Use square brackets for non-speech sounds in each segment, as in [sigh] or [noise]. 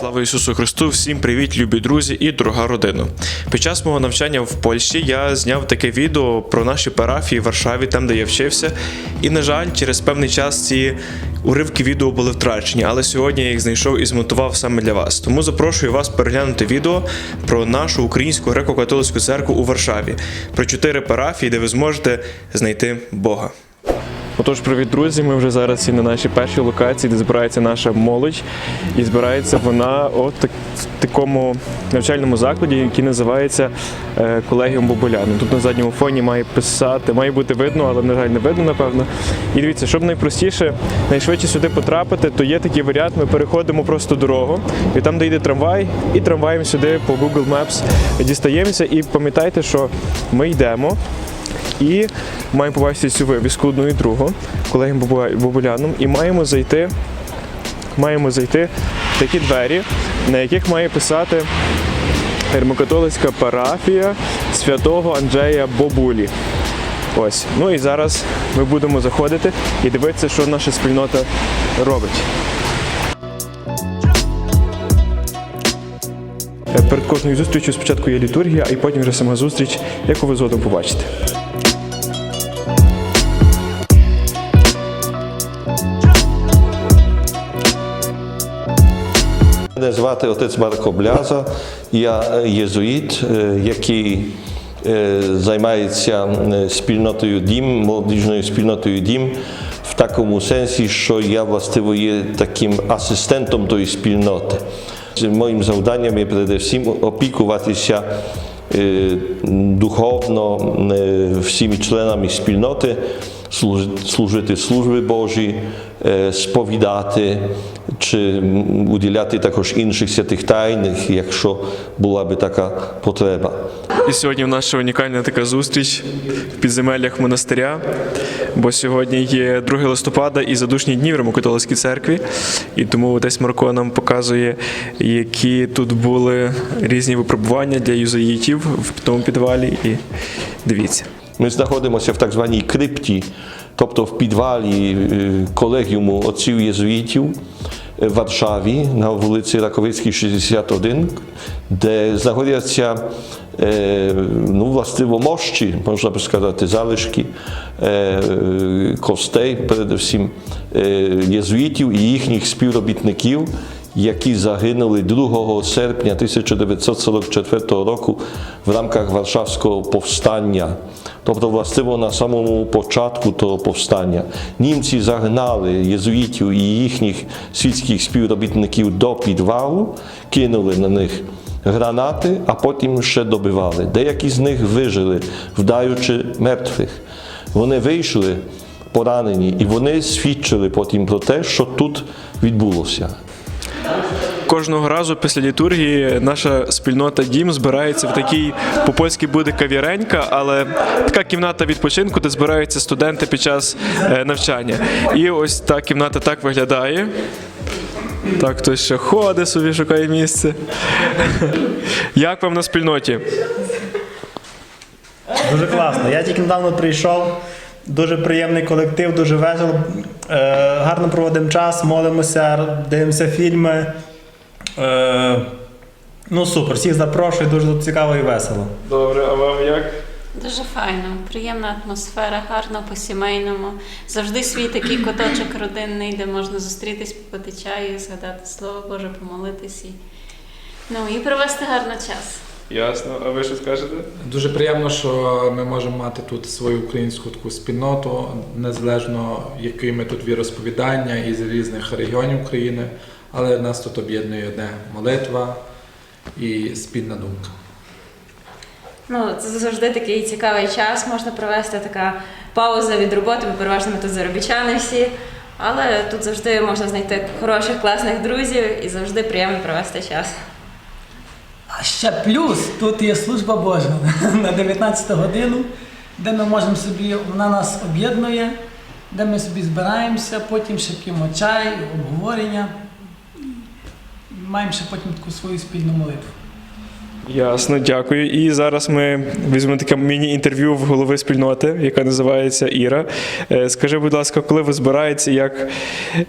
Слава Ісусу Христу! Всім привіт, любі друзі і дорога родина. Під час мого навчання в Польщі я зняв таке відео про наші парафії в Варшаві, там де я вчився. І, на жаль, через певний час ці уривки відео були втрачені, але сьогодні я їх знайшов і змонтував саме для вас. Тому запрошую вас переглянути відео про нашу українську греко-католицьку церкву у Варшаві, про чотири парафії, де ви зможете знайти Бога. Отож, привіт, друзі. Ми вже зараз і на нашій першій локації, де збирається наша молодь, і збирається вона от так, в такому навчальному закладі, який називається е, Колегіум Боболяну. Тут на задньому фоні має писати, має бути видно, але на жаль не видно, напевно. І дивіться, щоб найпростіше, найшвидше сюди потрапити, то є такий варіант. Ми переходимо просто дорогу, і там, де йде трамвай, і трамваєм сюди по Google Maps дістаємося. І пам'ятайте, що ми йдемо. І маємо побачити цю вивіску одну і другу колегам Бобуляном, і маємо зайти, маємо зайти в такі двері, на яких має писати Римокатолицька парафія святого Анджея Бобулі. Ось. Ну і зараз ми будемо заходити і дивитися, що наша спільнота робить. Е, Перед кожною зустрічю спочатку є літургія, а потім вже сама зустріч, яку ви згодом побачите. Мене звати отець Марко Бляза, я е, єзуїт, е, який е, займається спільнотою дім, молодіжною спільнотою дім, в такому сенсі, що я властиво є таким асистентом тої спільноти. Моїм завданням є передусім опікуватися духовно всіми членами спільноти, служити служби Божі, сповідати чи уділяти також інших святих тайних, якщо була би така потреба. І сьогодні в ще унікальна така зустріч в підземеллях монастиря, бо сьогодні є 2 листопада і задушні дні в Римокатолицькій церкві. І тому отець Марко нам показує, які тут були різні випробування для юзаїтів в тому підвалі. І дивіться. Ми знаходимося в так званій крипті, тобто в підвалі е, колегіуму отців єзуїтів е, в Варшаві на вулиці Раковицькій, 61, де знаходяться е, ну, властиво мощі, можна би сказати, залишки костей, передусім єзуїтів і їхніх співробітників, які загинули 2 серпня 1944 року в рамках Варшавського повстання. Тобто, властиво на самому початку того повстання німці загнали єзуїтів і їхніх світських співробітників до підвалу, кинули на них гранати, а потім ще добивали. Деякі з них вижили, вдаючи мертвих. Вони вийшли поранені, і вони свідчили потім про те, що тут відбулося. Кожного разу після літургії наша спільнота дім збирається в такій по-польськи буде кавіренька, але така кімната відпочинку, де збираються студенти під час е, навчання. І ось та кімната так виглядає. Так, хтось ще ходить собі, шукає місце. [laughs] Як вам на спільноті? Дуже класно. Я тільки недавно прийшов. Дуже приємний колектив, дуже весело. Е, гарно проводимо час, молимося, дивимося фільми. Е, ну супер, всіх запрошую, дуже тут цікаво і весело. Добре, а вам як? Дуже файно, приємна атмосфера, гарно по-сімейному. Завжди свій такий куточок родинний, де можна зустрітись, попити чаю, згадати слово Боже, помолитись і, ну, і провести гарно час. Ясно, а ви що скажете? Дуже приємно, що ми можемо мати тут свою українську таку спільноту, незалежно які ми тут віросповідання із різних регіонів України, але нас тут об'єднує одне молитва і спільна думка. Ну, це завжди такий цікавий час, можна провести така пауза від роботи, бо переважно ми тут заробітчани всі. Але тут завжди можна знайти хороших, класних друзів і завжди приємно провести час. А ще плюс тут є служба Божа [laughs] на 19 годину, де ми можемо собі, вона нас об'єднує, де ми собі збираємося, потім ще п'ємо чай, обговорення. Маємо ще потім таку свою спільну молитву. Ясно, дякую. І зараз ми візьмемо таке міні-інтерв'ю в голови спільноти, яка називається Іра. Е, Скажи, будь ласка, коли ви збираєтеся, як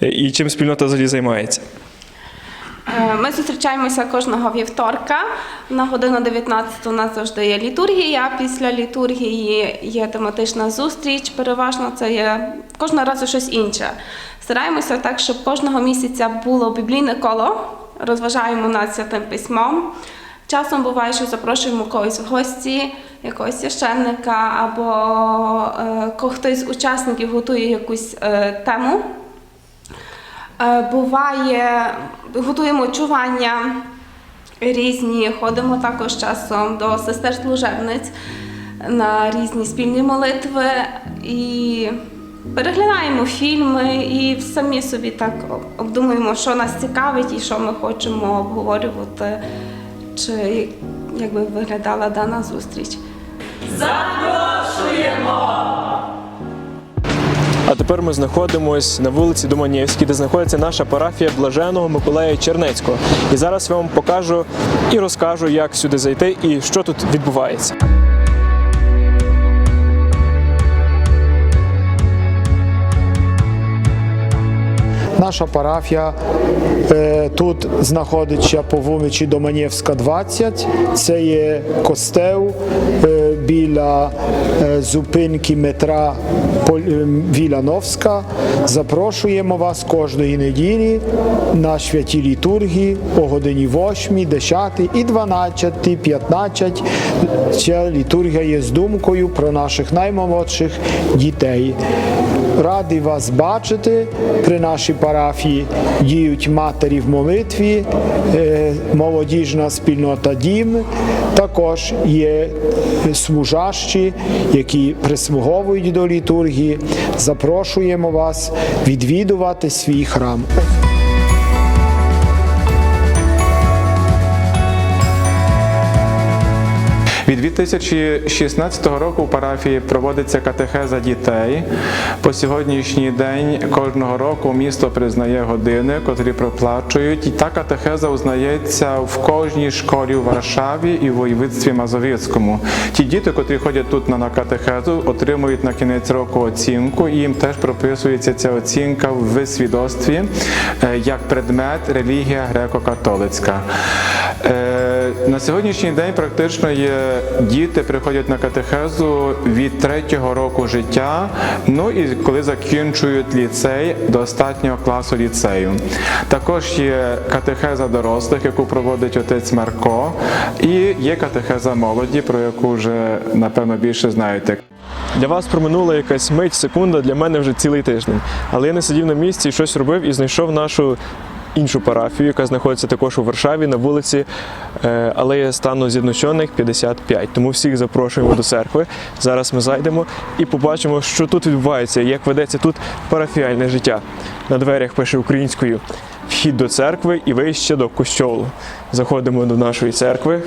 і чим спільнота взагалі займається? Е, Ми Ми зустрічаємося кожного вівторка. На годину 19 у нас завжди є літургія. Після літургії є тематична зустріч. Переважно це є кожного разу щось інше. Стараємося так, щоб кожного місяця було біблійне коло. Розважаємо над святим письмом. Часом буває, що запрошуємо когось в гості, якогось священника, або е, хтось з учасників готує якусь е, тему. Е, Буває, готуємо чування різні, ходимо також часом до сестер служебниць на різні спільні молитви і переглядаємо фільми і самі собі так обдумуємо, що нас цікавить і що ми хочемо обговорювати, чи як би виглядала дана зустріч. Запрошуємо! А тепер ми знаходимося на вулиці Доманівській, де знаходиться наша парафія Блаженого Миколая Чернецького. І зараз я вам покажу і розкажу, як сюди зайти і що тут відбувається. Наша парафія е, тут знаходиться по вулиці Доманєвська, 20. Це є костел е, біля е, зупинки метра Вілановська. Запрошуємо вас кожної неділі на святі літургії о годині 8, 10 і 12, 15. Ця літургія є з думкою про наших наймолодших дітей. Радий вас бачити при нашій парафії. Діють матері в молитві, е, молодіжна спільнота Дім. Також є служащі, які прислуговують до літургії. Запрошуємо вас відвідувати свій храм. Від 2016 року у парафії проводиться катехеза дітей. По сьогоднішній день кожного року місто признає години, котрі проплачують. І та катехеза узнається в кожній школі у Варшаві і в воєводстві Мазовецькому. Ті діти, котрі ходять тут на на катехезу, отримують на кінець року оцінку, і їм теж прописується ця оцінка в свідоцтві е, як предмет релігія греко-католицька. Е, На сьогоднішній день практично є діти приходять на катехезу від третього року життя, ну і коли закінчують ліцей до останнього класу ліцею. Також є катехеза дорослих, яку проводить отець Марко, і є катехеза молоді, про яку вже напевно більше знаєте. Для вас проминула якась мить, секунда, для мене вже цілий тиждень. Але я не сидів на місці і щось робив і знайшов нашу іншу парафію, яка знаходиться також у Варшаві на вулиці е, Алея стану з'єдночених 55. Тому всіх запрошуємо до церкви. Зараз ми зайдемо і побачимо, що тут відбувається, як ведеться тут парафіальне життя. На дверях пише українською вхід до церкви і вище до костьолу. Заходимо до нашої церкви.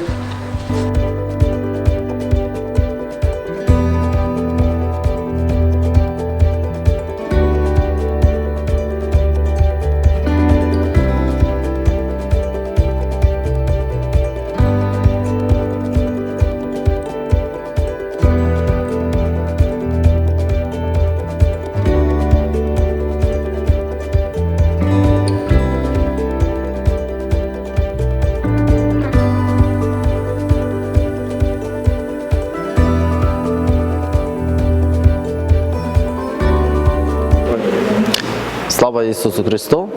Ісусу Христу!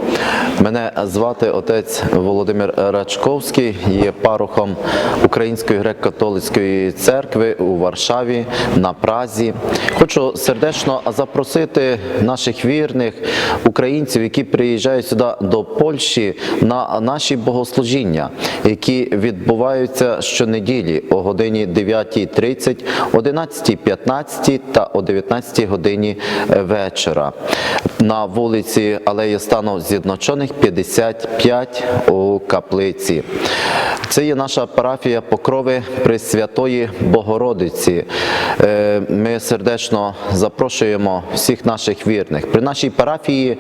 Мене звати отець Володимир Рачковський, є парохом Української греко-католицької церкви у Варшаві на Празі. Хочу сердечно запросити наших вірних українців, які приїжджають сюди до Польщі на наші богослужіння, які відбуваються щонеділі о годині 9.30, 11.15 та о 19 годині вечора на вулиці Алеї Стану З'єдночених 55 у каплиці. Це є наша парафія Покрови Пресвятої Богородиці. Е, Ми сердечно запрошуємо всіх наших вірних. При нашій парафії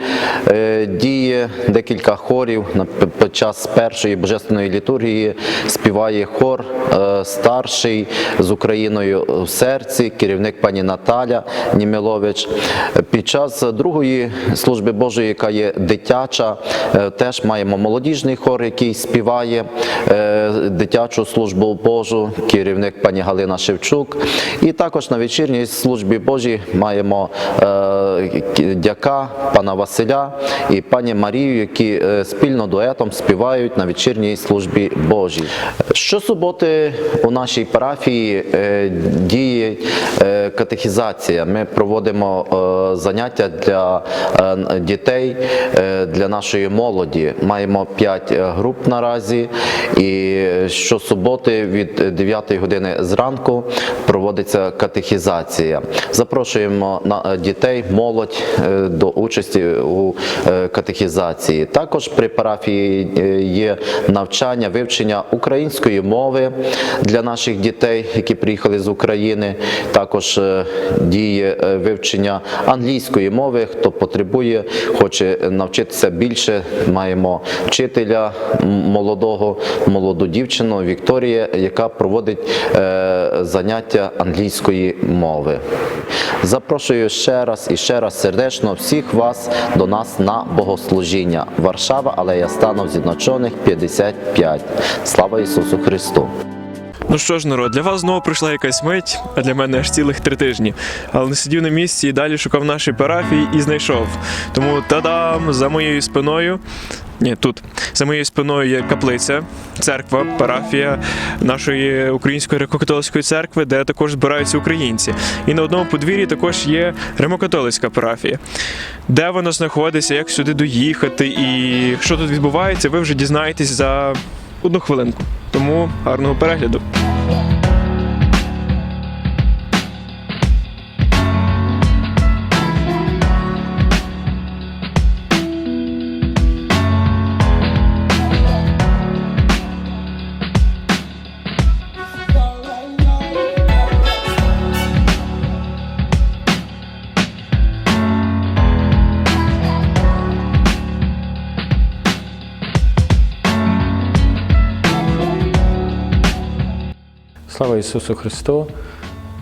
е, діє декілька хорів. Під час першої божественної літургії співає хор е, старший з Україною в серці, керівник пані Наталя Німілович. Під час другої служби Божої, яка є дитяча, теж маємо молодіжний хор, який співає дитячу службу Божу, керівник пані Галина Шевчук. І також на вечірній службі Божій маємо е, дяка пана Василя і пані Марію, які е, спільно дуетом співають на вечірній службі Божій. Щосуботи у нашій парафії е, діє катехізація. Ми проводимо заняття для дітей, для нашої молоді. Маємо 5 груп наразі, і щосуботи від 9 години зранку проводиться катехізація. Запрошуємо е, дітей, молодь е, до участі у е, катехізації. Також при парафії є навчання, вивчення української мови для наших дітей, які приїхали з України. Також діє вивчення англійської мови. Хто потребує, хоче навчитися більше. Маємо вчителя м, молодого, молоду дівчину Вікторія, яка проводить е, заняття англійської мови. Запрошую ще раз і ще раз сердечно всіх вас до нас на богослужіння. Варшава, алея станов зідночених 55. Слава Ісусу Христу! Ну що ж, народ, для вас знову прийшла якась мить, а для мене аж цілих три тижні. Але не сидів на місці і далі шукав наші парафії і знайшов. Тому та-дам! За моєю спиною. Ні, тут за моєю спиною є каплиця, церква, парафія нашої української греко-католицької церкви, де також збираються українці. І на одному подвір'ї також є римокатолицька парафія. Де вона знаходиться, як сюди доїхати і що тут відбувається, ви вже дізнаєтесь за одну хвилинку. Тому гарного перегляду. Слава Ісусу Христу!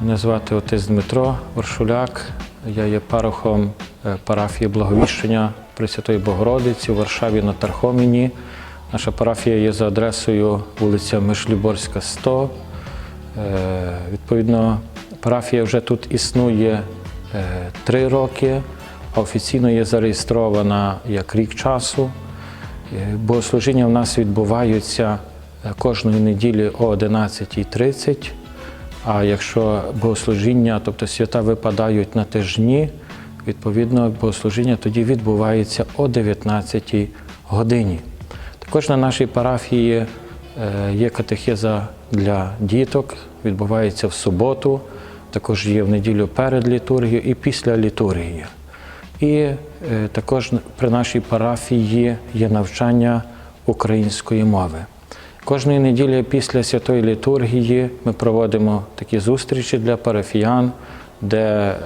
Мене звати отець Дмитро Варшуляк. Я є парохом е, парафії Благовіщення Пресвятої Богородиці у Варшаві на Тархоміні. Наша парафія є за адресою вулиця Мишлюборська, 100. Е, Відповідно, парафія вже тут існує е, три роки, а офіційно є зареєстрована як рік часу. Богослужіння в нас відбуваються кожної неділі о 11.30. А якщо богослужіння, тобто свята випадають на тижні, відповідно, богослужіння тоді відбувається о 19 годині. Також на нашій парафії е, є катехиза для діток, відбувається в суботу, також є в неділю перед літургією і після літургії. І е, також при нашій парафії є навчання української мови. Кожної неділі після святої літургії ми проводимо такі зустрічі для парафіян, де е,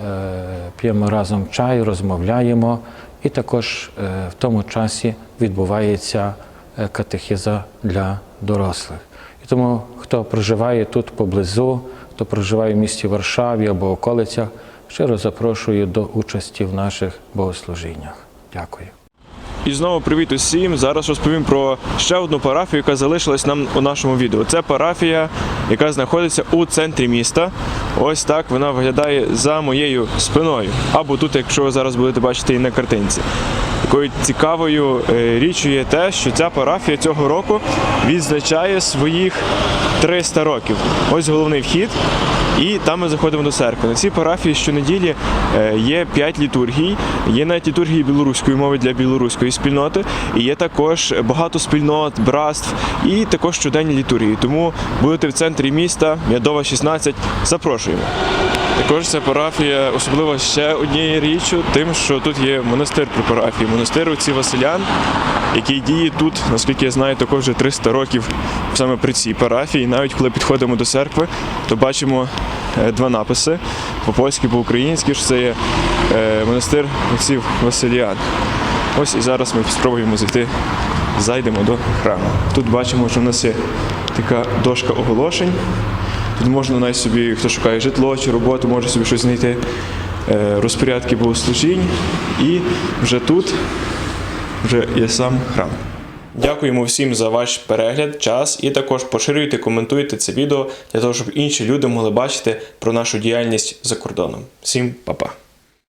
п'ємо разом чай, розмовляємо, і також е, в тому часі відбувається е, катехиза для дорослих. І тому, хто проживає тут поблизу, хто проживає в місті Варшаві або околицях, щиро запрошую до участі в наших богослужіннях. Дякую. І знову привіт усім. Зараз розповім про ще одну парафію, яка залишилась нам у нашому відео. Це парафія, яка знаходиться у центрі міста. Ось так вона виглядає за моєю спиною. Або тут, якщо ви зараз будете бачити і на картинці. Такою цікавою е, річчю є те, що ця парафія цього року відзначає своїх 300 років. Ось головний вхід. І там ми заходимо до церкви. На цій парафії щонеділі е, є 5 літургій, є навіть літургії білоруської мови для білоруської спільноти, і є також багато спільнот, братств і також щоденні літургії. Тому будете в центрі міста, М'ядова 16, запрошуємо. Також ця парафія особливо ще однією річчю, тим, що тут є монастир при парафії, монастир отців Василян. Який діє тут, наскільки я знаю, також вже 300 років саме при цій парафії. Навіть коли підходимо до церкви, то бачимо е, два написи по-польськи, по-українськи, що це є е, монастир отців Василіан. Ось і зараз ми спробуємо зайти, зайдемо до храму. Тут бачимо, що в нас є така дошка оголошень. Тут можна навіть собі, хто шукає житло чи роботу, може собі щось знайти, е, розпорядки богослужінь. І вже тут вже є сам храм. Дякуємо всім за ваш перегляд, час і також поширюйте, коментуйте це відео для того, щоб інші люди могли бачити про нашу діяльність за кордоном. Всім па-па!